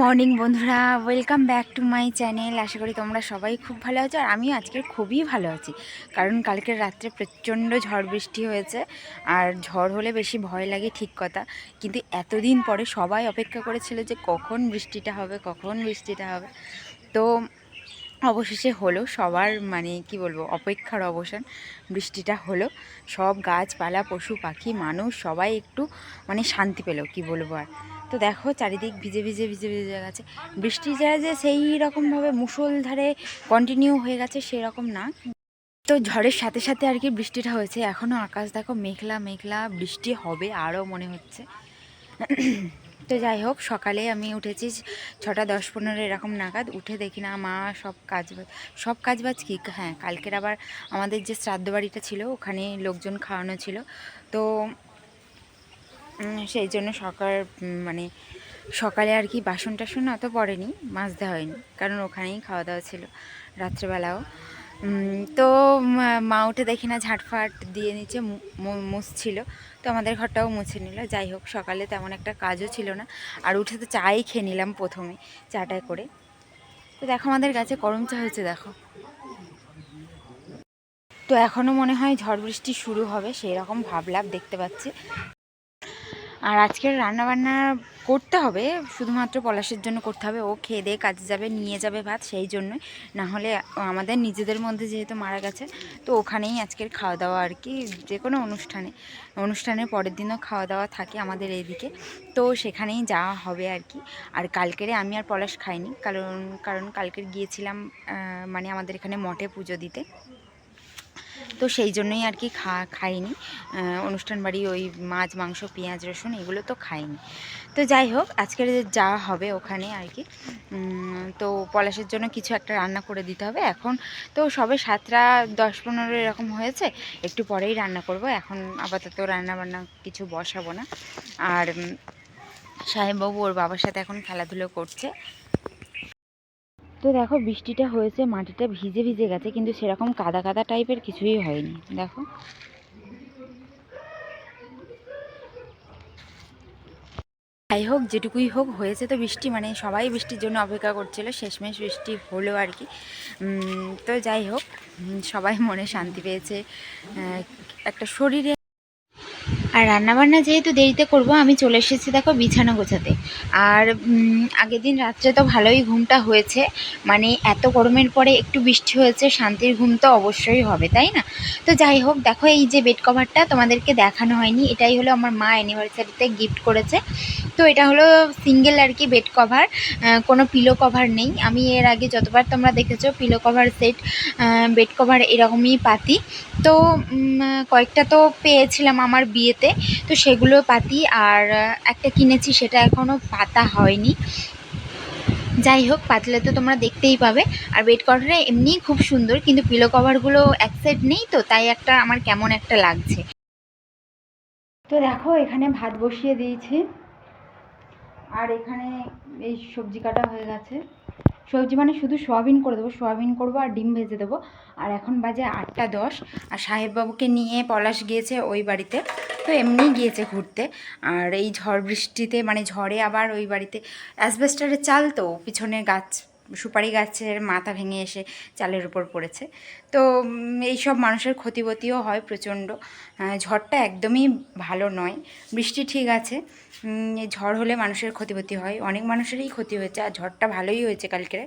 Morning বন্ধুরা, welcome back to my channel. আশা করি তোমরা সবাই খুব ভালো আছো, আর আমিও আজকে খুবই ভালো আছি। কারণ কালকের রাত্রে প্রচণ্ড ঝড় বৃষ্টি হয়েছে, আর ঝড় হলে বেশি ভয় লাগে ঠিক কথা। কিন্তু এতদিন পরে সবাই অপেক্ষা করেছিল যে কখন বৃষ্টিটা হবে, কখন বৃষ্টিটা হবে। তো অবশেষে হলো, সবার মানে কি বলব, অপেক্ষার অবসান, বৃষ্টিটা হলো। সব গাছপালা, পশু, পাখি, মানুষ সবাই একটু মানে শান্তি পেল, কি বলব আর। তো দেখো চারিদিক ভিজে ভিজে ভিজে ভিজে গেছে। বৃষ্টি যা যে সেই রকমভাবে মুষলধারে কন্টিনিউ হয়ে গেছে সেরকম না। তো ঝড়ের সাথে সাথে আর কি বৃষ্টিটা হয়েছে। এখনও আকাশ দেখো মেঘলা মেঘলা বৃষ্টি হবে আরও মনে হচ্ছে। তো যাই হোক, সকালে আমি উঠেছি ছটা দশ পনেরো এরকম নাগাদ। উঠে দেখি না মা সব কাজ সব কাজ বাজ কি? হ্যাঁ কালকের আবার আমাদের যে শ্রাদ্ধ বাড়িটা ছিল ওখানে লোকজন খাওয়ানো ছিল। তো সেই জন্য সকাল মানে সকালে আর কি বাসন টাসন অত পড়েনি, মাজতে হয়নি, কারণ ওখানেই খাওয়া দাওয়া ছিল রাত্রেবেলাও। তো মা- উঠে দেখি না ঝাঁটফাট দিয়ে নিচে মুছছিল তো আমাদের ঘরটাও মুছে নিল। যাই হোক, সকালে তেমন একটা কাজও ছিল না, আর উঠে তো চাই খেয়ে নিলাম প্রথমে চাটা করে। তো দেখো আমাদের গাছে করম চা হয়েছে, দেখো। তো এখনও মনে হয় ঝড় বৃষ্টি শুরু হবে, সেই রকম ভাবলাভ দেখতে পাচ্ছি। আর আজকের রান্নাবান্না করতে হবে, শুধুমাত্র পলাশের জন্য করতে হবে। ও খেয়ে দিয়ে কাজে যাবে, নিয়ে যাবে ভাত, সেই জন্যই। না হলে আমাদের নিজেদের মধ্যে যেহেতু মারা গেছে, তো ওখানেই আজকের খাওয়া দাওয়া আর কি, যে কোনো অনুষ্ঠানে। অনুষ্ঠানের পরের দিনও খাওয়া দাওয়া থাকে আমাদের এইদিকে তো সেখানেই যাওয়া হবে আর কি। আর কালকেরে আমি আর পলাশ খাইনি, কারণ কারণ কালকের গিয়েছিলাম মানে আমাদের এখানে মঠে পুজো দিতে। তো সেই জন্যই আর কি খা, খাইনি। অনুষ্ঠান বাড়ি ওই মাছ, মাংস, পেঁয়াজ, রসুন এগুলো তো খাইনি। তো যাই হোক, আজকের যে যাওয়া হবে ওখানে আর কি। তো পলাশের জন্য কিছু একটা রান্না করে দিতে হবে। এখন তো সবে সাতটা দশ পনেরো এরকম হয়েছে। একটু পরেই রান্না করব। এখন আপাতত রান্না বান্না কিছু বসাবো না। আর সাহেববাবু ওর বাবার সাথে এখন খেলাধুলো করছে। তো দেখো বৃষ্টিটা হয়েছে, মাটিটা ভিজে ভিজে গেছে, কিন্তু সেরকম কাদা কাদা টাইপের কিছুই হয়নি, দেখো। যাই হোক, যেটুকুই হোক, হয়েছে তো বৃষ্টি মানে সবাই বৃষ্টির জন্য অপেক্ষা করছিল, শেষমেশ বৃষ্টি হলো আর কি। তো যাই হোক সবাই মনে শান্তি পেয়েছে একটা শরীরে আর রান্নাবান্না যেহেতু দেরিতে করব, আমি চলে এসেছি দেখো বিছানা গোছাতে। আর আগের দিন রাত্রে তো ভালোই ঘুমটা হয়েছে। মানে এত গরমের পরে একটু বৃষ্টি হয়েছে, শান্তির ঘুম তো অবশ্যই হবে, তাই না? তো যাই হোক, দেখো এই যে বেড কভারটা তোমাদেরকে দেখানো হয়নি। এটাই হলো আমার মা অ্যানিভার্সারিতে গিফট করেছে। তো এটা হলো সিঙ্গেল আর কি বেড কভার কোনো পিলো কভার নেই। আমি এর আগে যতবার তোমরা দেখেছ pillow cover set bed cover এরকমই পাতি। তো কয়েকটা তো পেয়েছিলাম আমার বিয়েতে। তো সেগুলো পাতি আর একটা কিনেছি, সেটা এখনও পাতা হয়নি। যাই হোক, পাতলে তো তোমরা দেখতেই পাবে। আর বেড কভারটা এমনিই খুব সুন্দর, কিন্তু পিলো কভারগুলো এক সাইড নেই তো, তাই একটা আমার কেমন একটা লাগছে। তো দেখো, এখানে ভাত বসিয়ে দিয়েছি। আর এখানে এই সবজি কাটা হয়ে গেছে। সবজি মানে শুধু সোয়াবিন করে দেবো, সোয়াবিন করব আর ডিম ভেজে দেবো। আর এখন বাজে আটটা দশ, আর সাহেববাবুকে নিয়ে পলাশ গিয়েছে ওই বাড়িতে। তো এমনি গিয়েছে ঘুরতে। আর এই ঝড় বৃষ্টিতে মানে ঝড়ে আবার ওই বাড়িতে অ্যাসবেস্টারে চাল তো, পিছনে গাছ। সুপারি গাছের মাথা ভেঙে এসে চালের উপর পড়েছে। তো এইসব মানুষের ক্ষতিবতিও হয় প্রচণ্ড। ঝড়টা একদমই ভালো নয়। বৃষ্টি ঠিক আছে। ঝড় হলে মানুষের ক্ষতিপতি হয়। অনেক মানুষেরই ক্ষতি হয়েছে আর ঝড়টা ভালোই হয়েছে কালকে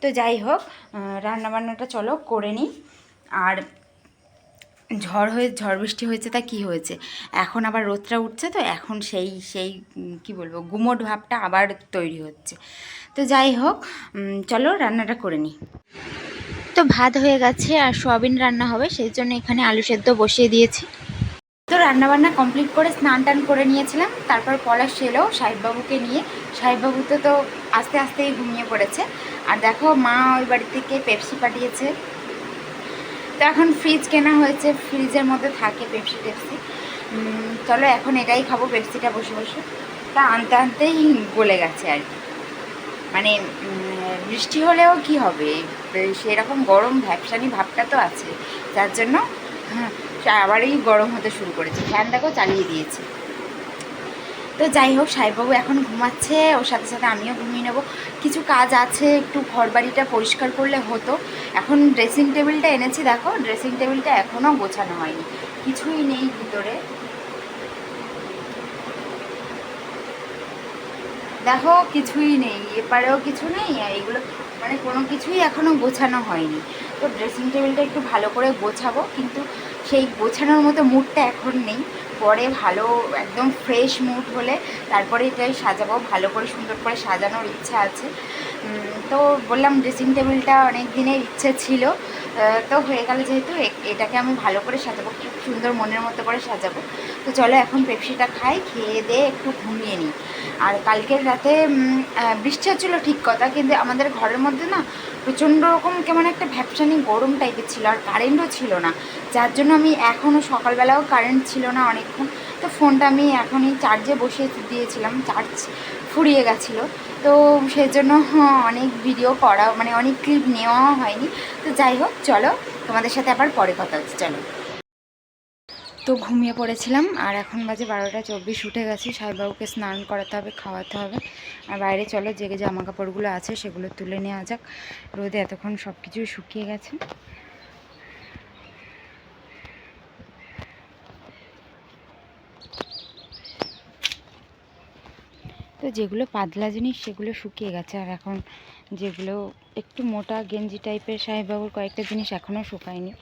তো যাই হোক রান্নাবান্নাটা চলো করে নিই। আর ঝড় হয়ে, ঝড় বৃষ্টি হয়েছে তা কি হয়েছে? এখন আবার রোদটা উঠছে তো এখন সেই সেই কি বলব, গুমোট ভাবটা আবার তৈরি হচ্ছে। তো যাই হোক চলো রান্নাটা করে নিই। তো ভাত হয়ে গেছে আর সোয়াবিন রান্না হবে, সেই জন্য এখানে আলু সেদ্ধ বসিয়ে দিয়েছি। তো রান্নাবান্না কমপ্লিট করে স্নান টান করে নিয়েছিলাম, তারপর পলাশ এলো সাহেববাবুকে নিয়ে। সাহেববাবু তো তো আস্তে আস্তেই ঘুমিয়ে পড়েছে। আর দেখো মা ওই বাড়ি থেকে পেপসি পাঠিয়েছে। তো এখন ফ্রিজ কেনা হয়েছে ফ্রিজের মধ্যে থাকে পেপসি টেপসি। চলো এখন এটাই খাব, পেপসিটা বসে বসে। তা আনতে আনতেই গলে গেছে আর কি। মানে বৃষ্টি হলেও কি হবে? সেরকম গরম ভ্যাপসানি ভাবটা তো আছে। যার জন্য হ্যাঁ আবারই গরম হতে শুরু করেছে। ফ্যানটাকেও চালিয়ে দিয়েছে। তো যাই হোক সাহেববাবু এখন ঘুমাচ্ছে, ওর সাথে সাথে আমিও ঘুমিয়ে নেব। কিছু কাজ আছে, একটু ঘর বাড়িটা পরিষ্কার করলে হতো। এখন ড্রেসিং টেবিলটা এনেছি, দেখো ড্রেসিং টেবিলটা এখনও গোছানো হয়নি। কিছুই নেই ভিতরে। দেখো, কিছুই নেই, এপারেও কিছু নেই, আর এগুলো মানে কোনো কিছুই এখনও গোছানো হয়নি। তো ড্রেসিং টেবিলটা একটু ভালো করে গোছাবো, কিন্তু সেই গোছানোর মতো মুডটা এখন নেই। পরে ভালো, একদম ফ্রেশ মুড হলে তারপরে এটাই সাজাবো, ভালো করে সুন্দর করে সাজানোর ইচ্ছা আছে। তো বললাম ড্রেসিং টেবিলটা অনেক দিনের ইচ্ছে ছিল। তো হয়ে গেল যেহেতু এটাকে আমি ভালো করে সাজাবো, খুব সুন্দর মনের মতো করে সাজাবো। তো চলো এখন পেপসিটা খাই, খেয়ে দিয়ে একটু ঘুমিয়ে নিই। আর কালকের রাতে বৃষ্টি হচ্ছিল ঠিক কথা, কিন্তু আমাদের ঘরের মধ্যে না প্রচণ্ড রকম কেমন একটা ভ্যাপসানি গরম টাইপের ছিল আর কারেন্টও ছিল না। যার জন্য আমি এখনও সকালবেলাও কারেন্ট ছিল না অনেকক্ষণ। তো ফোনটা আমি এখনই চার্জে বসিয়ে দিয়েছিলাম চার্জ ফুরিয়ে গেছিল। তো সেই জন্য হ্যাঁ, অনেক ভিডিও করা মানে অনেক ক্লিপ নেওয়া হয়নি। তো যাই হোক চলো তোমাদের সাথে আবার পরে কথা হচ্ছে চলো। তো ঘুমিয়ে পড়েছিলাম আর এখন বাজে বারোটা চব্বিশ, উঠে গেছি। সাহেববাবুকে স্নান করাতে হবে, খাওয়াতে হবে। আর বাইরে চলো, যে জামা কাপড়গুলো আছে সেগুলো তুলে নেওয়া যাক। রোদে এতক্ষণ সব কিছুই শুকিয়ে গেছে। তো যেগুলো পাতলা জিনিস সেগুলো শুকিয়ে গেছে। আর এখন যেগুলো একটু মোটা গেঞ্জি টাইপের সাহেববাবুর কয়েকটা জিনিস এখনও শুকায়নি।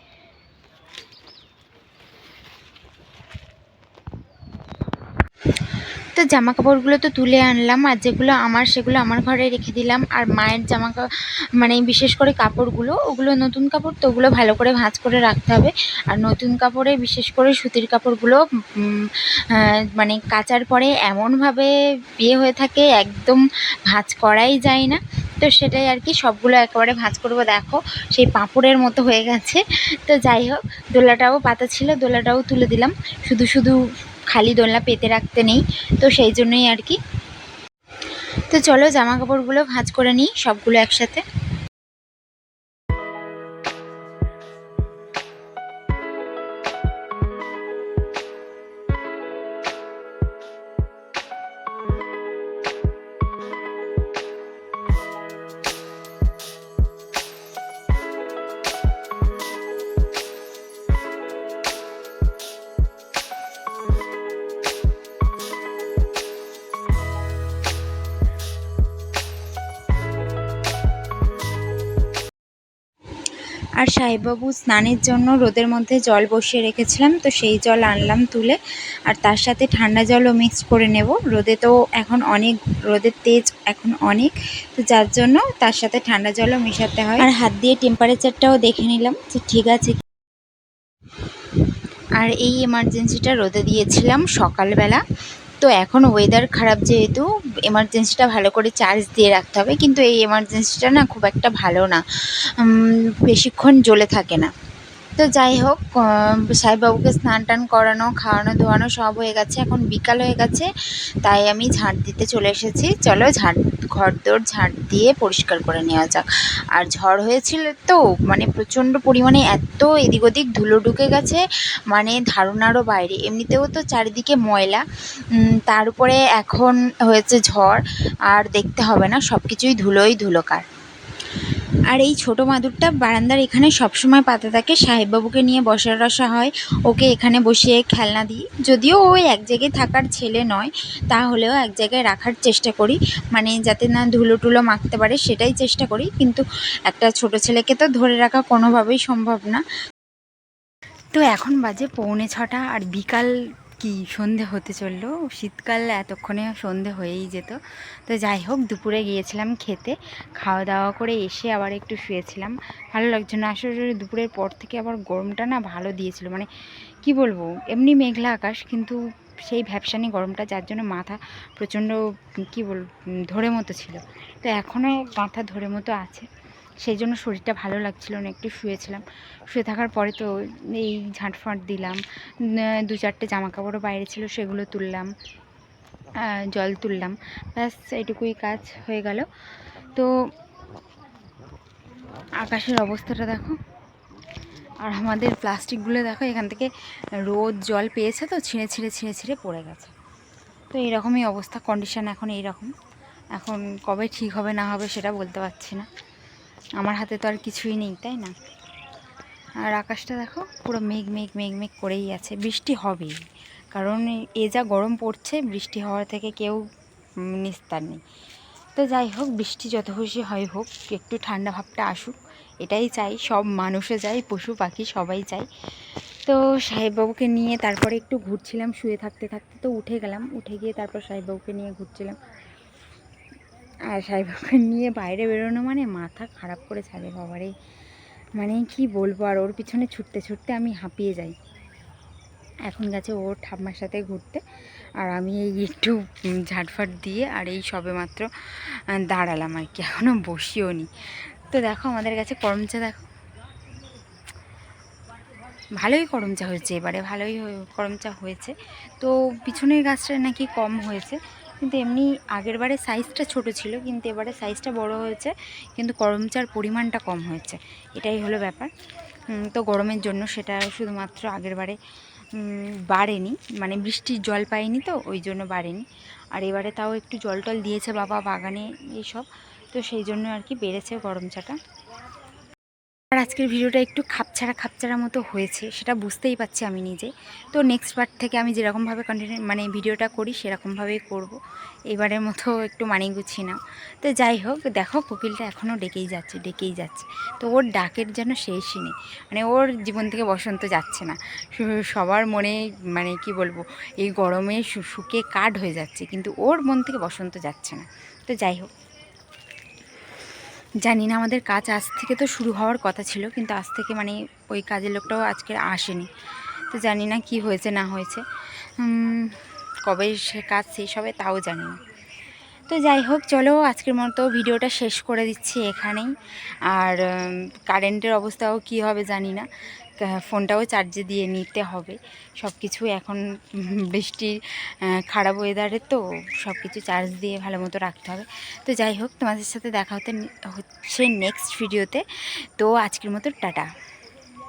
তো জামা কাপড়গুলো তো তুলে আনলাম আর যেগুলো আমার সেগুলো আমার ঘরে রেখে দিলাম। আর মায়ের জামা মানে বিশেষ করে কাপড়গুলো, ওগুলো নতুন কাপড় তো ওগুলো ভালো করে ভাঁজ করে রাখতে হবে। আর নতুন কাপড়ে বিশেষ করে সুতির কাপড়গুলো মানে কাচার পরে এমনভাবে বিয়ে হয়ে থাকে, একদম ভাঁজ করাই যায় না। তো সেটাই আর কি, সবগুলো একেবারে ভাঁজ করব, দেখো, সেই পাঁপড়ের মতো হয়ে গেছে। তো যাই হোক, দোলাটাও পাতা ছিল, দোলাটাও তুলে দিলাম। শুধু শুধু খালি দোলনা পেতে রাখতে নেই, তো সেই জন্যই আর কি। তো চলো জামা কাপড়গুলো ভাঁজ করে নিই সবগুলো একসাথে। আর সাহেববাবু স্নানের জন্য রোদের মধ্যে জল বসিয়ে রেখেছিলাম, তো সেই জল আনলাম তুলে, আর তার সাথে ঠান্ডা জলও মিক্স করে নেব। রোদে তো এখন অনেক, রোদের তেজ এখন অনেক, তো যার জন্য তার সাথে ঠান্ডা জলও মেশাতে হয়। আর হাত দিয়ে টেম্পারেচারটাও দেখে নিলাম, যে ঠিক আছে আর এই এমার্জেন্সিটা রোদে দিয়েছিলাম সকালবেলা তো এখন ওয়েদার খারাপ যেহেতু এমার্জেন্সিটা ভালো করে চার্জ দিয়ে রাখতে হবে। কিন্তু এই এমার্জেন্সিটা না খুব একটা ভালো না। বেশিক্ষণ জ্বলে থাকে না। তো যাই হোক আহ, সাহেববাবুকে স্নান টান করানো খাওয়ানো ধোয়ানো সব হয়ে গেছে। এখন বিকাল হয়ে গেছে তাই আমি ঝাঁট দিতে চলে এসেছি। চলো ঝাঁট ঘর দোর ঝাঁট দিয়ে পরিষ্কার করে নেওয়া যাক। আর ঝড় হয়েছিল তো মানে প্রচণ্ড পরিমাণে এত এদিক ওদিক ধুলো ঢুকে গেছে মানে ধারণারও বাইরে। এমনিতেও তো চারিদিকে ময়লা তার উপরে এখন হয়েছে ঝড় আর দেখতে হবে না সব কিছুই ধুলোই ধুলোকার। আর এই ছোট মাদুরটা বারান্দার এখানে সবসময় পাতা থাকে। সাহেববাবুকে নিয়ে বসা রসা হয়। ওকে এখানে বসিয়ে খেলনা দিই। যদিও ওই এক জায়গায় থাকার ছেলে নয়, তাহলেও এক জায়গায় রাখার চেষ্টা করি। মানে যাতে না ধুলো টুলো মাখতে পারে সেটাই চেষ্টা করি। কিন্তু একটা ছোট ছেলেকে তো ধরে রাখা কোনোভাবেই সম্ভব না। তো এখন বাজে পৌনে ছটা আর বিকাল কি সন্ধে হতে চলল? শীতকাল এতক্ষণে সন্ধে হয়েই যেত। তো যাই হোক, দুপুরে গিয়েছিলাম খেতে। খাওয়া দাওয়া করে এসে আবার একটু শুয়েছিলাম। ভালো লাগছে না। আসলে দুপুরের পর থেকে আবার গরমটা না ভালো দিয়েছিল। মানে কি বলব, এমনি মেঘলা আকাশ, কিন্তু সেই ভ্যাপসানি গরমটা, যার জন্য মাথা প্রচণ্ড, কি বল, ধরে মতো ছিল। তো এখনও মাথা ধরে মতো আছে। সেই জন্য শরীরটা ভালো লাগছিল না, একটু শুয়েছিলাম। শুয়ে থাকার পরে তো এই ঝাঁটফাঁট দিলাম দু চারটে জামা কাপড়ও বাইরে ছিল, সেগুলো তুললাম জল তুললাম। ব্যাস এইটুকুই কাজ হয়ে গেল। তো আকাশের অবস্থাটা দেখো। আর আমাদের প্লাস্টিকগুলো দেখো, এখান থেকে রোদ, জল পেয়েছে তো, ছিঁড়ে ছিঁড়ে ছিঁড়ে ছিঁড়ে পড়ে গেছে। তো এরকমই অবস্থা কন্ডিশন এখন এইরকম। এখন কবে ঠিক হবে, না হবে সেটা বলতে পারছি না। আমার হাতে তো আর কিছুই নেই, তাই না? আর আকাশটা দেখো, পুরো মেঘ মেঘ মেঘ মেঘ করেই আছে। বৃষ্টি হবেই, কারণ এ যা গরম পড়ছে, বৃষ্টি হওয়া থেকে কেউ নিস্তার নেই। তো যাই হোক, বৃষ্টি যত খুশি হয় হোক, একটু ঠান্ডা ভাবটা আসুক, এটাই চাই, সব মানুষও চাই পশু পাখি সবাই চাই তো সাহেববাবুকে নিয়ে তারপরে একটু ঘুরছিলাম, শুয়ে থাকতে থাকতে তো উঠে গেলাম, উঠে গিয়ে তারপর সাহেববাবুকে নিয়ে ঘুরছিলাম। আর সাহেববাবুকে নিয়ে বাইরে বেরোনো মানে মাথা খারাপ করে ছাড়ে বাবারে। মানে কি বলব আর ওর পিছনে ছুটতে ছুটতে আমি হাঁপিয়ে যাই। এখন গেছে ওর ঠাম্মার সাথে ঘুরতে আর আমি এই একটু ঝাটফাট দিয়ে আর এই সবে মাত্র দাঁড়ালাম আর কি এখনও বসিও নি। তো দেখো আমাদের কাছে করমচা দেখো। ভালোই করমচা হয়েছে এবারে, ভালোই করমচা হয়েছে। তো পিছনের গাছটা নাকি কম হয়েছে। কিন্তু এমনি আগের বারে সাইজটা ছোট ছিল, কিন্তু এবারে সাইজটা বড় হয়েছে, কিন্তু করমচার পরিমাণটা কম হয়েছে। এটাই হলো ব্যাপার। তো গরমের জন্য সেটা শুধুমাত্র আগের বারে বাড়েনি। মানে বৃষ্টির জল পায়নি তো, ওই জন্য বাড়েনি। আর এবারে তাও একটু জল টল দিয়েছে বাবা বাগানে এইসব, তো সেই জন্য আর কি বেড়েছে গরম চাটা। আজকের ভিডিওটা একটু খাপছাড়া খাপছাড়া মতো হয়েছে, সেটা বুঝতেই পারছি আমি নিজে। তো নেক্সট বার থেকে আমি যেরকমভাবে কন্টিনিউ মানে ভিডিওটা করি, সেরকমভাবেই করব। এবারের মতো একটু মানিয়ে গুছিয়ে নাও। তো যাই হোক, দেখো কোকিলটা এখনও ডেকেই যাচ্ছে ডেকেই যাচ্ছে। তো ওর ডাকের যেন শেষই নেই। মানে ওর জীবন থেকে বসন্ত যাচ্ছে না। সবার মনে মানে কি বলব, এই গরমে শুকে কাঠ হয়ে যাচ্ছে, কিন্তু ওর মন থেকে বসন্ত যাচ্ছে না। তো যাই হোক। জানি না আমাদের কাজ আজ থেকে তো শুরু হওয়ার কথা ছিল, কিন্তু আজ থেকে মানে ওই কাজের লোকটাও আজকে আসেনি। তো জানি না কি হয়েছে, না হয়েছে। কবে সে কাজ শেষ হবে তাও জানি না। তো যাই হোক, চলো আজকের মতো ভিডিওটা শেষ করে দিচ্ছি এখানেই। আর কারেন্টের অবস্থাও কি হবে জানি না। ফোনটাও চার্জে দিয়ে নিতে হবে। সব কিছু এখন বৃষ্টির খারাপ ওয়েদারে তো সব কিছু চার্জ দিয়ে ভালো মতো রাখতে হবে। তো যাই হোক, তোমাদের সাথে দেখা হতে হচ্ছে নেক্সট ভিডিওতে তো আজকের মতো টাটা।